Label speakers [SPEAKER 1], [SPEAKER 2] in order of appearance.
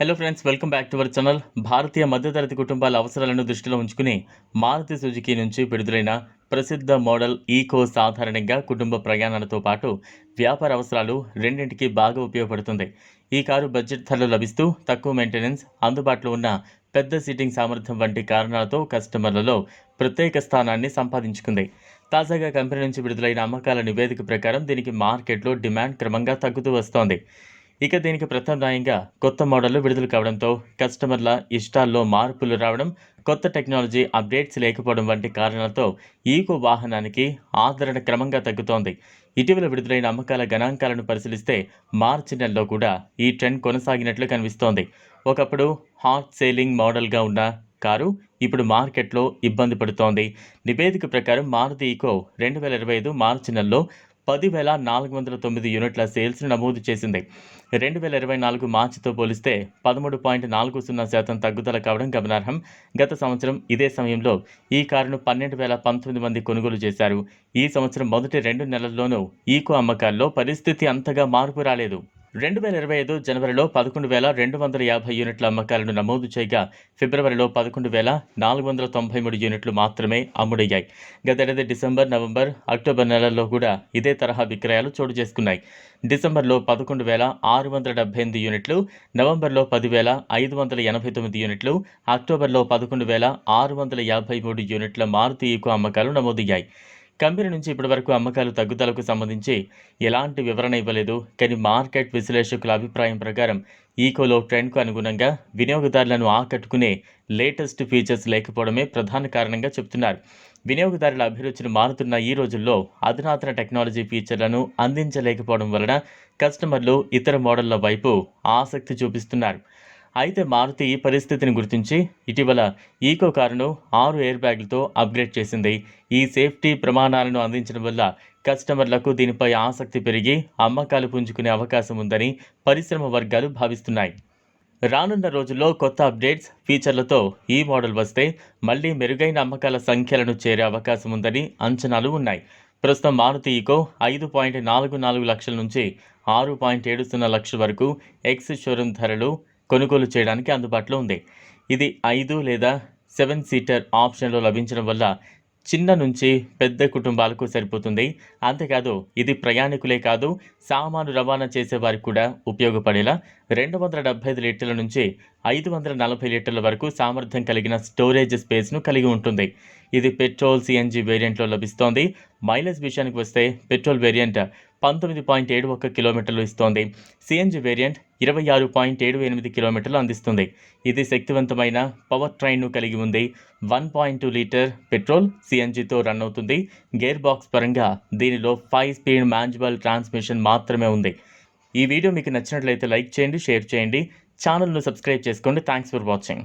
[SPEAKER 1] Hello friends welcome back to our channel భారతీయ మధ్యతరగతి కుటుంబాల అవసరాలను దృష్టిలో ఉంచుకుని మారుతి సుజుకి నుంచి విడుదలైన ప్రసిద్ధ మోడల్ ఈకో సాధారణంగా కుటుంబ ప్రయాణాలతో పాటు వ్యాపార అవసరాలు రెండింటికి బాగా ఉపయోగపడుతుంది. ఈ కారు బడ్జెట్ ధరలో లభిస్తూ తక్కువ మెయింటెనెన్స్ అందుబాటులో ఉన్న పెద్ద సీటింగ్ సామర్థ్యం వంటి కారణాలతో కస్టమర్లలో ప్రత్యేక స్థానాన్ని సంపాదించుకుంది. తాజాగా కంపెనీ నుంచి విడుదలైన అమ్మకాల నివేదిక ప్రకారం దీనికి మార్కెట్లో డిమాండ్ క్రమంగా తగ్గుతూ వస్తోంది. ఇక దీనికి ప్రత్యామ్నాయంగా కొత్త మోడళ్ళు విడుదల కావడంతో కస్టమర్ల ఇష్టాల్లో మార్పులు రావడం కొత్త టెక్నాలజీ అప్డేట్స్ లేకపోవడం వంటి కారణాలతో ఈకో వాహనానికి ఆదరణ క్రమంగా తగ్గుతోంది. ఇటీవల విడుదలైన అమ్మకాల గణాంకాలను పరిశీలిస్తే మార్చి నెలలో కూడా ఈ ట్రెండ్ కొనసాగినట్లు కనిపిస్తోంది. ఒకప్పుడు హాట్ సేలింగ్ మోడల్గా ఉన్న కారు ఇప్పుడు మార్కెట్లో ఇబ్బంది పడుతోంది. నివేదిక ప్రకారం మారుతి ఈకో రెండు వేల ఇరవై ఐదు మార్చి నెలలో పదివేల నాలుగు వందల తొమ్మిది యూనిట్ల సేల్స్ను నమోదు చేసింది. రెండు వేల ఇరవై నాలుగు మార్చితో పోలిస్తే పదమూడు పాయింట్ నాలుగు సున్నా శాతం తగ్గుదల కావడం గమనార్హం. గత సంవత్సరం ఇదే సమయంలో ఈ కారును పన్నెండు వేల పంతొమ్మిది మంది కొనుగోలు చేశారు. ఈ సంవత్సరం మొదటి రెండు నెలల్లోనూ ఈకో అమ్మకాల్లో పరిస్థితి అంతగా మార్పు రాలేదు. రెండు వేల ఇరవై ఐదు జనవరిలో పదకొండు వేల రెండు వందల యాభై యూనిట్ల అమ్మకాలను నమోదు చేయగా ఫిబ్రవరిలో పదకొండు వేల నాలుగు వందల తొంభై మూడు యూనిట్లు మాత్రమే అమ్ముడయ్యాయి. గతేడాది డిసెంబర్ నవంబర్ అక్టోబర్ నెలల్లో కూడా ఇదే తరహా విక్రయాలు చోటు చేసుకున్నాయి. డిసెంబర్లో పదకొండు వేల ఆరు వందల డెబ్బై ఎనిమిది యూనిట్లు నవంబర్లో పదివేల ఐదు వందల ఎనభై తొమ్మిది యూనిట్లు అక్టోబర్లో పదకొండు వేల ఆరు వందల యాభై మూడు యూనిట్ల మారుతి ఈకో అమ్మకాలు నమోదయ్యాయి. కంపెనీ నుంచి ఇప్పటివరకు అమ్మకాలు తగ్గుదలకు సంబంధించి ఎలాంటి వివరణ ఇవ్వలేదు. కానీ మార్కెట్ విశ్లేషకుల అభిప్రాయం ప్రకారం ఈకోలో ట్రెండ్కు అనుగుణంగా వినియోగదారులను ఆకట్టుకునే లేటెస్ట్ ఫీచర్స్ లేకపోవడమే ప్రధాన కారణంగా చెబుతున్నారు. వినియోగదారుల అభిరుచులు మారుతున్న ఈ రోజుల్లో అధునాతన టెక్నాలజీ ఫీచర్లను అందించలేకపోవడం వలన కస్టమర్లు ఇతర మోడళ్ళ వైపు ఆసక్తి చూపిస్తున్నారు. అయితే మారుతి ఈ పరిస్థితిని గుర్తించి ఇటీవల ఈకో కారును ఆరు ఎయిర్ బ్యాగ్లతో అప్గ్రేడ్ చేసింది. ఈ సేఫ్టీ ప్రమాణాలను అందించడం వల్ల కస్టమర్లకు దీనిపై ఆసక్తి పెరిగి అమ్మకాలు పుంజుకునే అవకాశం ఉందని పరిశ్రమ వర్గాలు భావిస్తున్నాయి. రానున్న రోజుల్లో కొత్త అప్డేట్స్ ఫీచర్లతో ఈ మోడల్ వస్తే మళ్ళీ మెరుగైన అమ్మకాల సంఖ్యలను చేరే అవకాశం ఉందని అంచనాలు ఉన్నాయి. ప్రస్తుతం మారుతి ఈకో ఐదు పాయింట్ నాలుగు నాలుగు లక్షల నుంచి ఆరు పాయింట్ ఏడు సున్నా లక్షల వరకు ఎక్స్ షోరూమ్ ధరలు కొనుగోలు చేయడానికి అందుబాటులో ఉంది. ఇది ఐదు లేదా సెవెన్ సీటర్ ఆప్షన్లో లభించడం వల్ల చిన్న నుంచి పెద్ద కుటుంబాలకు సరిపోతుంది. అంతేకాదు ఇది ప్రయాణికులే కాదు సామాను రవాణా చేసేవారికి కూడా ఉపయోగపడేలా రెండు వందల డెబ్బై ఐదు లీటర్ల నుంచి ఐదు వందల నలభై లీటర్ల వరకు సామర్థ్యం కలిగిన స్టోరేజ్ స్పేస్ను కలిగి ఉంటుంది. ఇది పెట్రోల్ సిఎన్జి వేరియంట్లో లభిస్తోంది. మైలేజ్ విషయానికి వస్తే పెట్రోల్ వేరియంట్ పంతొమ్మిది పాయింట్ ఏడు ఒక్క కిలోమీటర్లు ఇస్తోంది. సిఎన్జి వేరియంట్ ఇరవై ఆరు పాయింట్ ఏడు ఎనిమిది కిలోమీటర్లు అందిస్తుంది. ఇది శక్తివంతమైన పవర్ ట్రైన్ను కలిగి ఉంది. One point two litre petrol సిఎన్జితో run అవుతుంది. గేర్ బాక్స్ పరంగా దీనిలో ఫైవ్ స్పీడ్ మాన్యువల్ ట్రాన్స్మిషన్ మాత్రమే ఉంది. ఈ వీడియో మీకు నచ్చినట్లయితే లైక్ చేయండి షేర్ చేయండి. ఛానల్ను సబ్స్క్రైబ్ చేసుకోండి. Thanks for watching.